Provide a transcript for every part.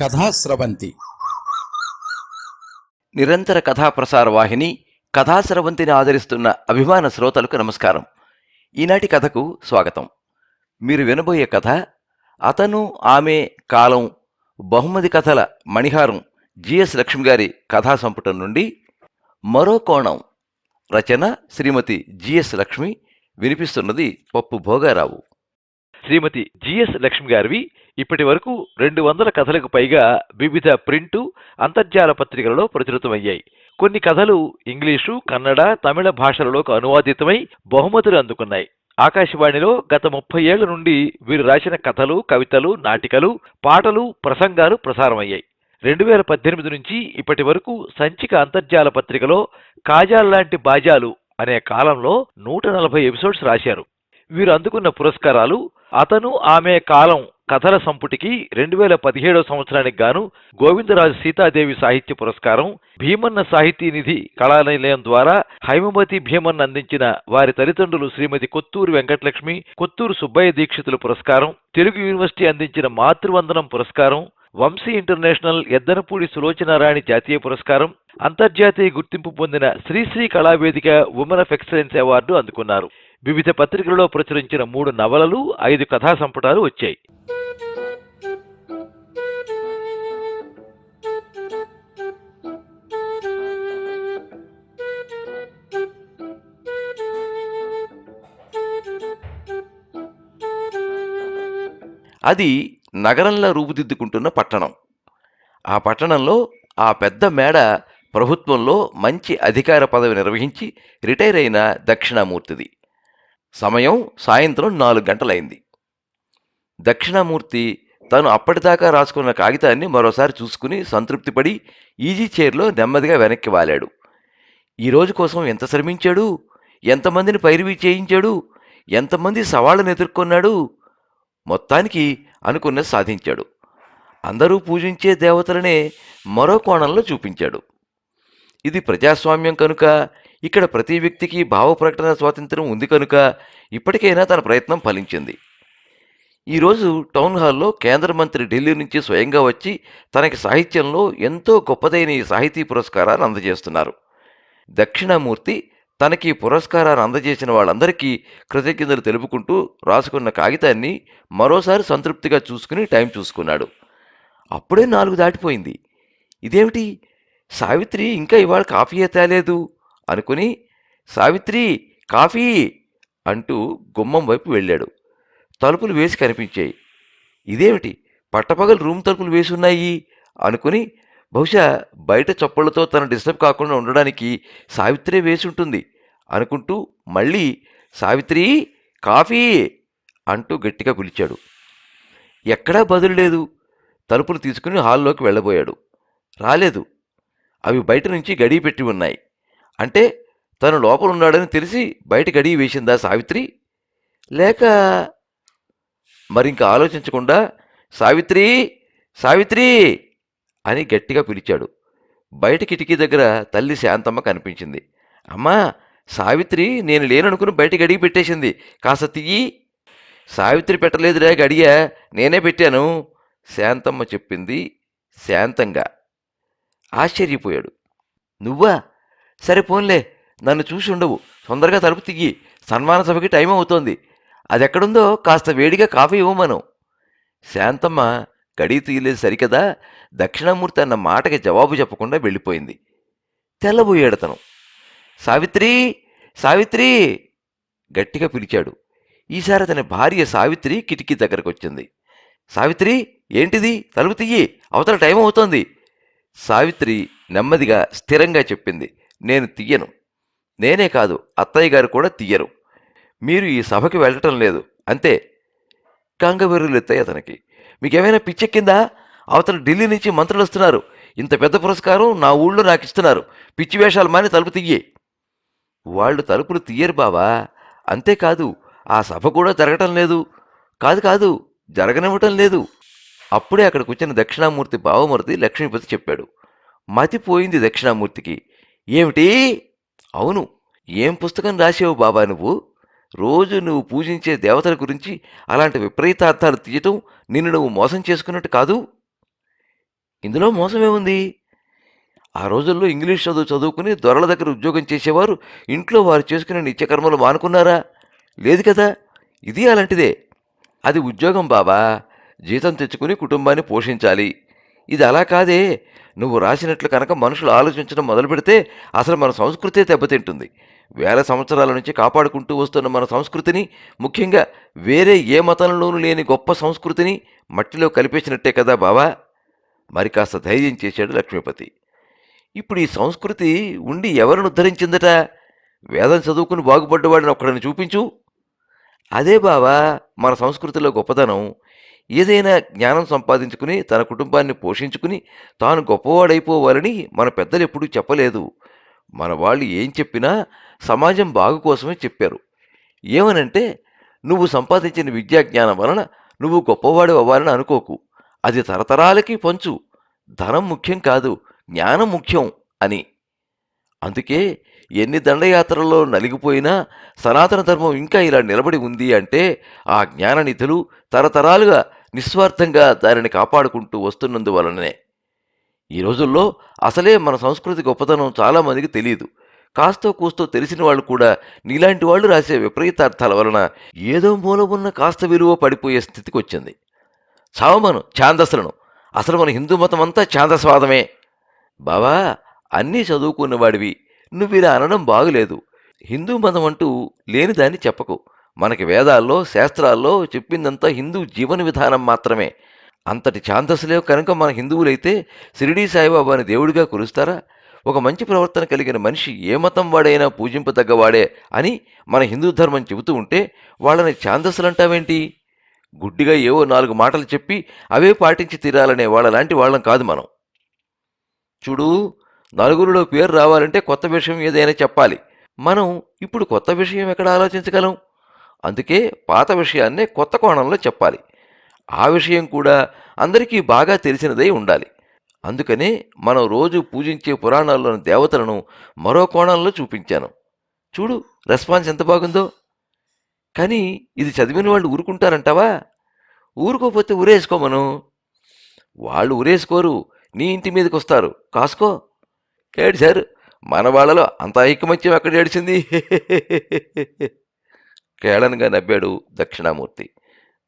కథాస్రవంతి నిరంతర కథాప్రసార వాహిని కథాస్రవంతిని ఆదరిస్తున్న అభిమాన శ్రోతలకు నమస్కారం. ఈనాటి కథకు స్వాగతం. మీరు వినబోయే కథ అతను ఆమె కాలం బహుమతి కథల మణిహారం జిఎస్ లక్ష్మి గారి కథా సంపుటం నుండి మరో కోణం రచన శ్రీమతి జిఎస్ లక్ష్మి వినిపిస్తున్నది పప్పు భోగారావు. శ్రీమతి జిఎస్ లక్ష్మి గారివి ఇప్పటి వరకు రెండు వందల కథలకు పైగా వివిధ ప్రింటు అంతర్జాల పత్రికలలో ప్రచురితమయ్యాయి. కొన్ని కథలు ఇంగ్లీషు కన్నడ తమిళ భాషలలోకి అనువాదితమై బహుమతులు అందుకున్నాయి. ఆకాశవాణిలో గత ముప్పై ఏళ్ళ నుండి వీరు రాసిన కథలు కవితలు నాటికలు పాటలు ప్రసంగాలు ప్రసారమయ్యాయి. రెండు వేల పద్దెనిమిది నుంచి ఇప్పటి వరకు సంచిక అంతర్జాల పత్రికలో కాజాల్ లాంటి బాజాలు అనే కాలంలో నూట నలభై ఎపిసోడ్స్ రాశారు. వీరు అందుకున్న పురస్కారాలు అతను ఆమె కాలం కథల సంపుటికి రెండు వేల పదిహేడవ సంవత్సరానికి గాను గోవిందరాజు సీతాదేవి సాహిత్య పురస్కారం భీమన్న సాహితీ నిధి కళానిలయం ద్వారా హైమవతి భీమన్న అందించిన వారి తల్లిదండ్రులు శ్రీమతి కొత్తూరు వెంకటలక్ష్మి కొత్తూరు సుబ్బయ్య దీక్షితుల పురస్కారం తెలుగు యూనివర్సిటీ అందించిన మాతృవందనం పురస్కారం వంశీ ఇంటర్నేషనల్ ఎద్దనపూడి సులోచనారాణి జాతీయ పురస్కారం అంతర్జాతీయ గుర్తింపు పొందిన Srisri Kalavedika women of excellence award అందుకున్నారు. వివిధ పత్రికలలో ప్రచురించిన మూడు నవలలు ఐదు కథా సంపుటాలు వచ్చాయి. అది నగరంలో రూపుదిద్దుకుంటున్న పట్టణం. ఆ పట్టణంలో ఆ పెద్ద మేడ ప్రభుత్వంలో మంచి అధికార పదవి నిర్వహించి రిటైర్ అయిన దక్షిణామూర్తిది. సమయం సాయంత్రం నాలుగు గంటలైంది. దక్షిణామూర్తి తను అప్పటిదాకా రాసుకున్న కాగితాన్ని మరోసారి చూసుకుని సంతృప్తిపడి ఈజీ చైర్లో నెమ్మదిగా వెనక్కి వాలాడు. ఈ రోజు కోసం ఎంత శ్రమించాడు? ఎంతమందిని పైరువి చేయించాడు? ఎంతమంది సవాళ్ళను ఎదుర్కొన్నాడు? మొత్తానికి అనుకున్నది సాధించాడు. అందరూ పూజించే దేవతలనే మరో కోణంలో చూపించాడు. ఇది ప్రజాస్వామ్యం కనుక ఇక్కడ ప్రతి వ్యక్తికి భావ ప్రకటన స్వాతంత్రం ఉంది కనుక ఇప్పటికైనా తన ప్రయత్నం ఫలించింది. ఈరోజు టౌన్ హాల్లో కేంద్ర మంత్రి ఢిల్లీ నుంచి స్వయంగా వచ్చి తనకి సాహిత్యంలో ఎంతో గొప్పదైన ఈ సాహితీ పురస్కారాన్ని అందజేస్తున్నారు. దక్షిణామూర్తి తనకి పురస్కారాన్ని అందజేసిన వాళ్ళందరికీ కృతజ్ఞతలు తెలుపుకుంటూ రాసుకున్న కాగితాన్ని మరోసారి సంతృప్తిగా చూసుకుని టైం చూసుకున్నాడు. అప్పుడే నాలుగు దాటిపోయింది. ఇదేమిటి? సావిత్రి ఇంకా ఇవాళ కాఫీయే తేలేదు అనుకుని సావిత్రి కాఫీ అంటూ గుమ్మం వైపు వెళ్ళాడు. తలుపులు వేసి కనిపించాయి. ఇదేమిటి? పట్టపగలు రూమ్ తలుపులు వేసి ఉన్నాయి అనుకుని బహుశా బయట చప్పళ్ళతో తన డిస్టర్బ్ కాకుండా ఉండడానికి సావిత్రి వేసి ఉంటుంది అనుకుంటూ మళ్ళీ సావిత్రి కాఫీ! అంటూ గట్టిగా పిలిచాడు ఎక్కడా బదులు లేదు. తలుపులు తీసుకుని హాల్లోకి వెళ్ళబోయాడు. రాలేదు. అవి బయట నుంచి గడియ పెట్టి ఉన్నాయి. అంటే తను లోపల ఉన్నాడని తెలిసి బయట గడియ వేసిందా సావిత్రి? లేక మరింక ఆలోచించకుండా సావిత్రి! సావిత్రి! అని గట్టిగా పిలిచాడు. బయట కిటికీ దగ్గర తల్లి శాంతమ్మ కనిపించింది. అమ్మా సావిత్రి నేను లేననుకుని బయటికి అడిగి పెట్టేసింది. కాస్త తియ్యి. సావిత్రి పెట్టలేదురా గడియ నేనే పెట్టాను. శాంతమ్మ చెప్పింది శాంతంగా. ఆశ్చర్యపోయాడు. నువ్వా? సరే పోన్లే నన్ను చూసి ఉండవు. తొందరగా తలుపు తిగి సన్మాన సభకి టైం అవుతోంది అది ఎక్కడుందో కాస్త వేడిగా కాఫీ ఇవ్వమను శాంతమ్మ గడియ తీయలేదు సరికదా? దక్షిణామూర్తి అన్న మాటకి జవాబు చెప్పకుండా వెళ్ళిపోయింది. తెల్లబోయాడు తను సావిత్రి! సావిత్రి! గట్టిగా పిలిచాడు. ఈసారి అతని భార్య సావిత్రి కిటికీ దగ్గరకు వచ్చింది సావిత్రి! ఏంటిది? తలుపు తీయి. అవతల టైం అవుతోంది. సావిత్రి నెమ్మదిగా స్థిరంగా చెప్పింది. నేను తీయను. నేనే కాదు అత్తయ్య గారు కూడా తీయరు. మీరు ఈ సభకి వెళ్ళటం లేదు. అంతే. కంగబెర్రులు ఎత్తాయి మీకు మీకేమైనా పిచ్చెక్కిందా? అవతల ఢిల్లీ నుంచి మంత్రులు వస్తున్నారు. ఇంత పెద్ద పురస్కారం నా ఊళ్ళో నాకు ఇస్తున్నారు. పిచ్చి వేషాలు మాని తలుపు తీయే వాళ్ళు తలుపులు తీయరు బావా. అంతేకాదు ఆ సభ కూడా జరగటం లేదు. కాదు కాదు జరగనివ్వటం లేదు. అప్పుడే అక్కడికి వచ్చిన దక్షిణామూర్తి బావమూర్తి లక్ష్మీపతి చెప్పాడు. మతిపోయింది దక్షిణామూర్తికి. ఏమిటి? అవును. ఏం పుస్తకం రాసావు బాబా నువ్వు? రోజు నువ్వు పూజించే దేవతల గురించి అలాంటి విపరీతార్థాలు తీయటం నిన్ను నువ్వు మోసం చేసుకున్నట్టు కాదు. ఇందులో మోసమే ఉంది ఆ రోజుల్లో ఇంగ్లీష్ చదువు చదువుకుని దొరల దగ్గర ఉద్యోగం చేసేవారు ఇంట్లో వారు చేసుకునే నిత్యకర్మలు మానుకున్నారా? లేదు కదా. ఇది అలాంటిదే. అది ఉద్యోగం బాబా. జీతం తెచ్చుకుని కుటుంబాన్ని పోషించాలి. ఇది అలా కాదే. నువ్వు రాసినట్లు కనుక మనుషులు ఆలోచించడం మొదలు పెడితే అసలు మన సంస్కృతే దెబ్బతింటుంది. వేల సంవత్సరాల నుంచి కాపాడుకుంటూ వస్తున్న మన సంస్కృతిని ముఖ్యంగా వేరే ఏ మతంలోనూ లేని గొప్ప సంస్కృతిని మట్టిలో కలిపేసినట్టే కదా బావా? మరి కాస్త ధైర్యం చేశాడు లక్ష్మీపతి. ఇప్పుడు ఈ సంస్కృతి ఉండి ఎవరిని ఉద్ధరించిందట? వేదం చదువుకుని బాగుపడ్డవాడిని ఒక్కడిని చూపించు. అదే బావా మన సంస్కృతిలో గొప్పదనం ఏదైనా జ్ఞానం సంపాదించుకుని తన కుటుంబాన్ని పోషించుకుని తాను గొప్పవాడైపోవాలని మన పెద్దలు ఎప్పుడూ చెప్పలేదు. మన వాళ్ళు ఏం చెప్పినా సమాజం బాగు కోసమే చెప్పారు. ఏమనంటే నువ్వు సంపాదించిన విద్యా జ్ఞానం వలన నువ్వు గొప్పవాడు అవ్వాలని అనుకోకు. అది తరతరాలకి పంచు. ధనం ముఖ్యం కాదు జ్ఞానం ముఖ్యం అని. అందుకే ఎన్ని దండయాత్రల్లో నలిగిపోయినా సనాతన ధర్మం ఇంకా ఇలా నిలబడి ఉంది అంటే ఆ జ్ఞాననిధులు తరతరాలుగా నిస్వార్థంగా దానిని కాపాడుకుంటూ వస్తున్నందువలననే. ఈ రోజుల్లో అసలే మన సంస్కృతి గొప్పతనం చాలామందికి తెలియదు కాస్తో కూస్తో తెలిసిన వాళ్ళు కూడా నీలాంటి వాళ్ళు రాసే విపరీతార్థాల వలన ఏదో మూల ఉన్న కాస్త విలువ పడిపోయే స్థితికి వచ్చింది చావమను ఛాందస్సులను. అసలు మన హిందూ మతం అంతా ఛాందస్వాదమే. బావా అన్నీ చదువుకున్నవాడివి. నువ్వు ఇలా అనడం బాగులేదు. హిందూ మతం అంటూ లేని దాన్ని చెప్పకు. మనకి వేదాల్లో శాస్త్రాల్లో చెప్పిందంతా హిందూ జీవన విధానం మాత్రమే. అంతటి ఛాందస్సులే కనుక మన హిందువులైతే షిరిడీ సాయిబాబాని దేవుడిగా కొలుస్తారా ఒక మంచి ప్రవర్తన కలిగిన మనిషి ఏ మతం వాడైనా పూజింపదగ్గవాడే అని మన హిందూ ధర్మం చెబుతూ ఉంటే వాళ్ళని ఛాందస్సులంటావేంటి? గుడ్డిగా ఏవో నాలుగు మాటలు చెప్పి అవే పాటించి తీరాలనే వాళ్ళలాంటి వాళ్ళం కాదు మనం. చూడు నలుగురిలో పేరు రావాలంటే కొత్త విషయం ఏదైనా చెప్పాలి. మనం ఇప్పుడు కొత్త విషయం ఎక్కడ ఆలోచించగలం? అందుకే పాత విషయాన్నే కొత్త కోణంలో చెప్పాలి. ఆ విషయం కూడా అందరికీ బాగా తెలిసినదై ఉండాలి. అందుకనే మనం రోజు పూజించే పురాణాల్లోని దేవతలను మరో కోణంలో చూపించాను. చూడు రెస్పాన్స్ ఎంత బాగుందో. కానీ ఇది చదివిన వాళ్ళు ఊరుకుంటారంటావా? ఊరుకోపోతే ఊరేసుకోమను వాళ్ళు ఊరేసుకోరు నీ ఇంటి మీదకి వస్తారు కాసుకో ఏడ్చారు మన వాళ్ళలో అంత ఐకమత్యం ఎక్కడ ఏడిచింది? కేళనగా నవ్వాడు దక్షిణామూర్తి.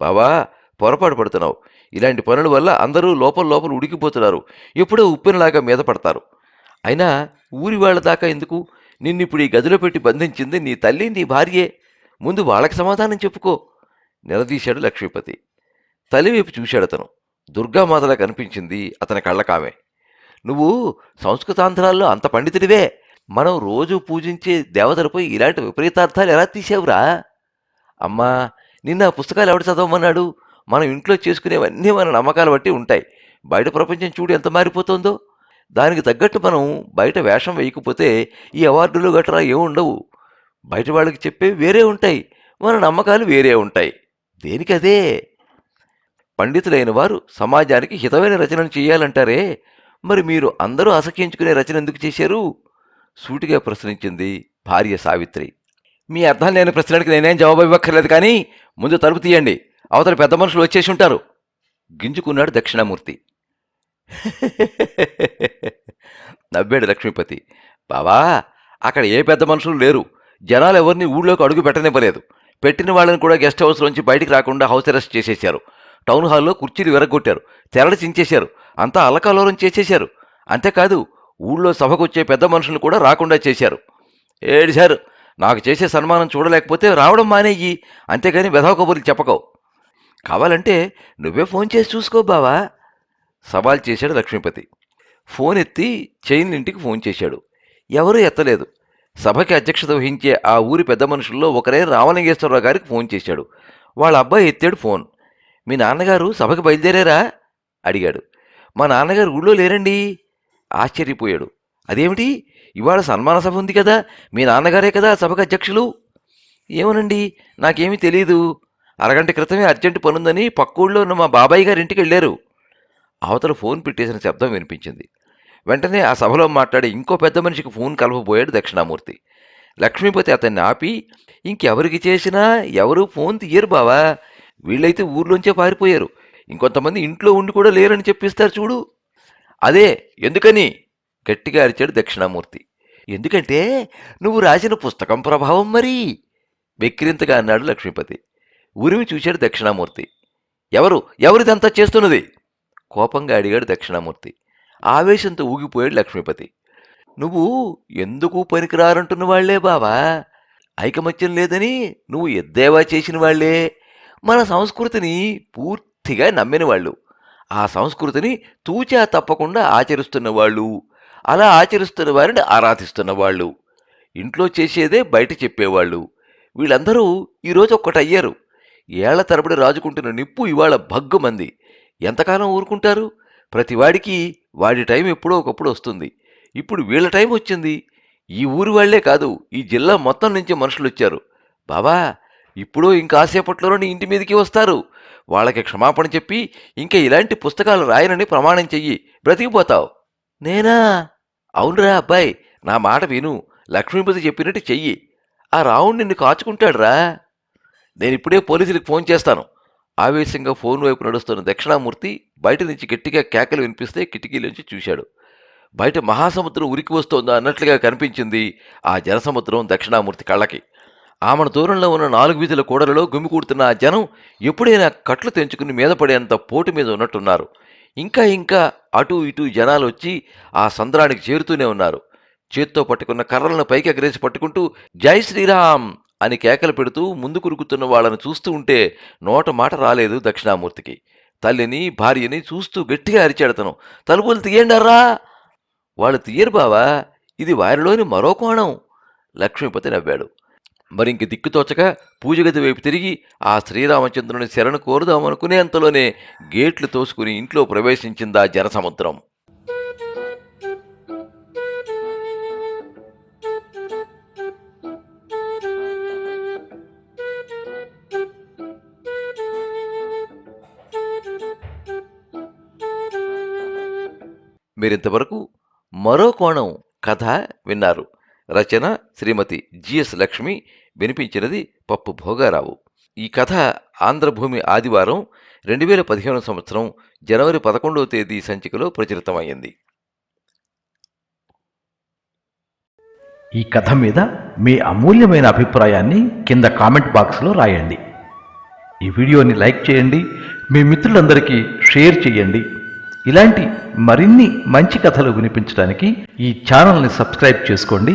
బావా పొరపాటు పడుతున్నావు. ఇలాంటి పనుల వల్ల అందరూ లోపల లోపల ఉడికిపోతున్నారు. ఎప్పుడో ఉప్పినలాగా మీద పడతారు. అయినా ఊరి వాళ్ళ దాకా ఎందుకు? నిన్నిప్పుడు ఈ గదిలో పెట్టి బంధించింది నీ తల్లి నీ భార్యే. ముందు వాళ్ళకి సమాధానం చెప్పుకో. నిలదీశాడు లక్ష్మీపతి. తల్లి వైపు చూశాడు అతను. దుర్గామాతలా కనిపించింది అతని కళ్ళకామె. నువ్వు సంస్కృతాంధ్రాల్లో అంత పండితుడివే. మనం రోజు పూజించే దేవతలపై ఇలాంటి విపరీతార్థాలు ఎలా తీసావురా అమ్మా నిన్న ఆ పుస్తకాలు ఎవడు చదవమన్నాడు? మనం ఇంట్లో చేసుకునేవన్నీ మన నమ్మకాలు బట్టి ఉంటాయి. బయట ప్రపంచం చూడు ఎంత మారిపోతుందో. దానికి తగ్గట్టు మనం బయట వేషం వేయకపోతే ఈ అవార్డులు గట్రా ఏముండవు బయట వాళ్ళకి చెప్పే వేరే ఉంటాయి. మన నమ్మకాలు వేరే ఉంటాయి. దేనికదే? పండితులైన వారు సమాజానికి హితమైన రచనలు చేయాలంటారే. మరి మీరు అందరూ అసహించుకునే రచన ఎందుకు చేశారు? సూటిగా ప్రశ్నించింది భార్య సావిత్రి. మీ అర్థం లేని ప్రశ్నలకు నేనేం జవాబు ఇవ్వక్కర్లేదు కానీ ముందు తలుపు తీయండి. అవతల పెద్ద మనుషులు వచ్చేసి ఉంటారు. గింజుకున్నాడు దక్షిణామూర్తి. నవ్వాడు లక్ష్మీపతి. బావా అక్కడ ఏ పెద్ద మనుషులు లేరు. జనాలు ఎవరిని ఊళ్ళోకి అడుగు పెట్టనివ్వలేదు. పెట్టిన వాళ్ళని కూడా గెస్ట్ హౌస్ నుంచి బయటికి రాకుండా హౌస్ అరెస్ట్ చేసేశారు. టౌన్ హాల్లో కుర్చీలు విరగొట్టారు తెరడు చించేశారు. అంతా అలకలోరం చేసేశారు. అంతేకాదు ఊళ్ళో సభకొచ్చే పెద్ద మనుషులు కూడా రాకుండా చేశారు. ఏడిశారు నాకు చేసే సన్మానం చూడలేకపోతే రావడం మానేయి అంతేగాని వెధవ కబుర్లు చెప్పకో కావాలంటే నువ్వే ఫోన్ చేసి చూసుకో బావా. సవాల్ చేశాడు లక్ష్మీపతి. ఫోన్ ఎత్తి చైన్ ఇంటికి ఫోన్ చేశాడు. ఎవరూ ఎత్తలేదు. సభకి అధ్యక్షత వహించే ఆ ఊరి పెద్ద మనుషుల్లో ఒకరే రామలింగేశ్వరరావు గారికి ఫోన్ చేశాడు. వాళ్ళ అబ్బాయి ఎత్తాడు ఫోన్. మీ నాన్నగారు సభకి బయలుదేరారా? అడిగాడు. మా నాన్నగారు ఊళ్ళో లేరండి. ఆశ్చర్యపోయాడు. అదేమిటి? ఇవాళ సన్మాన సభ ఉంది కదా మీ నాన్నగారే కదా సభకు అధ్యక్షులు. ఏమోనండి నాకేమీ తెలియదు అరగంట క్రితమే అర్జెంటు పనుందని పక్కూళ్ళో ఉన్న మా బాబాయ్ గారి ఇంటికి వెళ్ళారు. అవతల ఫోన్ పెట్టేసిన శబ్దం వినిపించింది. వెంటనే ఆ సభలో మాట్లాడి ఇంకో పెద్ద మనిషికి ఫోన్ కలపబోయాడు దక్షిణామూర్తి. లక్ష్మీపతి అతన్ని ఆపి ఇంకెవరికి చేసినా ఎవరు ఫోన్ తీయరు బావా. వీళ్ళైతే ఊర్లోంచే పారిపోయారు. ఇంకొంతమంది ఇంట్లో ఉండి కూడా లేరని చెప్పిస్తారు చూడు. అదే ఎందుకని? గట్టిగా అరిచాడు దక్షిణామూర్తి. ఎందుకంటే నువ్వు రాసిన పుస్తకం ప్రభావం మరి. వెక్కిరింతగా అన్నాడు లక్ష్మీపతి. ఉరిమి చూశాడు దక్షిణామూర్తి. ఎవరు? ఎవరిదంతా చేస్తున్నది? కోపంగా అడిగాడు దక్షిణామూర్తి. ఆవేశంతో ఊగిపోయాడు లక్ష్మీపతి. నువ్వు ఎందుకు పనికిరారంటున్న వాళ్ళే బావా? ఐకమత్యం లేదని నువ్వు ఎద్దేవా చేసిన వాళ్ళే. మన సంస్కృతిని పూర్తిగా నమ్మిన వాళ్ళు ఆ సంస్కృతిని తూచా తప్పకుండా ఆచరిస్తున్న వాళ్ళు. అలా ఆచరిస్తున్న వారిని ఆరాధిస్తున్న వాళ్ళు. ఇంట్లో చేసేదే బయట చెప్పేవాళ్ళు. వీళ్ళందరూ ఈరోజు ఒక్కటయ్యారు ఏళ్ళ తరబడి రాజుకుంటున్న నిప్పు ఇవాళ భగ్గుమంది. ఎంతకాలం ఊరుకుంటారు? ప్రతివాడికి వాడి టైం ఎప్పుడో ఒకప్పుడు వస్తుంది. ఇప్పుడు వీళ్ళ టైం వచ్చింది. ఈ ఊరి వాళ్ళే కాదు ఈ జిల్లా మొత్తం నుంచి మనుషులు వచ్చారు బావా ఇప్పుడో ఇంకాసేపట్లోనే నీ ఇంటి మీదకి వస్తారు. వాళ్ళకి క్షమాపణ చెప్పి ఇంకా ఇలాంటి పుస్తకాలు రాయనని ప్రమాణం చెయ్యి. బ్రతికిపోతావు. నేనా? అవునురా అబ్బాయి నా మాట విను. లక్ష్మీపతి చెప్పినట్టు చెయ్యి. ఆ రావుడు నిన్ను కాచుకుంటాడురా. నేను ఇప్పుడే పోలీసులకు ఫోన్ చేస్తాను. ఆవేశంగా ఫోన్ వైపు నడుస్తున్న దక్షిణామూర్తి బయట నుంచి గట్టిగా కేకలు వినిపిస్తే కిటికీలోంచి చూశాడు. బయట మహాసముద్రం ఉరికి వస్తోందా అన్నట్లుగా కనిపించింది ఆ జనసముద్రం దక్షిణామూర్తి కళ్ళకి. ఆమెను దూరంలో ఉన్న నాలుగు వీధుల కూడలలో గుమికూడుతున్న ఆ జనం ఎప్పుడైనా కట్లు తెంచుకుని మీద పడేంత పోటు మీద ఉన్నట్టున్నారు. ఇంకా ఇంకా అటు ఇటు జనాలు వచ్చి ఆ సంద్రానికి చేరుతూనే ఉన్నారు. చేత్తో పట్టుకున్న కర్రలను పైకి ఎగరేసి పట్టుకుంటూ జై శ్రీరామ్ అని కేకలు పెడుతూ ముందు కురుకుతున్న వాళ్ళని చూస్తూ ఉంటే నోట మాట రాలేదు దక్షిణామూర్తికి. తల్లిని భార్యని చూస్తూ గట్టిగా అరిచాడతను. తలుపులు తీయండర్రా వాళ్ళు తీయరు బావా. ఇది వారిలోని మరో కోణం. లక్ష్మీపతి నవ్వాడు. మరింక దిక్కుతోచక పూజగది వైపు తిరిగి ఆ శ్రీరామచంద్రుని శరణు కోరుదామనుకునేంతలోనే గేట్లు తోసుకుని ఇంట్లో ప్రవేశించిందా జనసముద్రం. మీరింతవరకు మరో కోణం కథ విన్నారు. రచన శ్రీమతి జిఎస్ లక్ష్మి వినిపించినది పప్పు భోగారావు. ఈ కథ ఆంధ్రభూమి ఆదివారం రెండు వేల పదిహేను సంవత్సరం జనవరి పదకొండవ తేదీ సంచికలో ప్రచురితమైంది ఈ కథ మీద మీ అమూల్యమైన అభిప్రాయాన్ని కింద కామెంట్ బాక్స్లో రాయండి. ఈ వీడియోని లైక్ చేయండి మీ మిత్రులందరికీ షేర్ చేయండి. ఇలాంటి మరిన్ని మంచి కథలు వినిపించడానికి ఈ ఛానల్ని సబ్స్క్రైబ్ చేసుకోండి.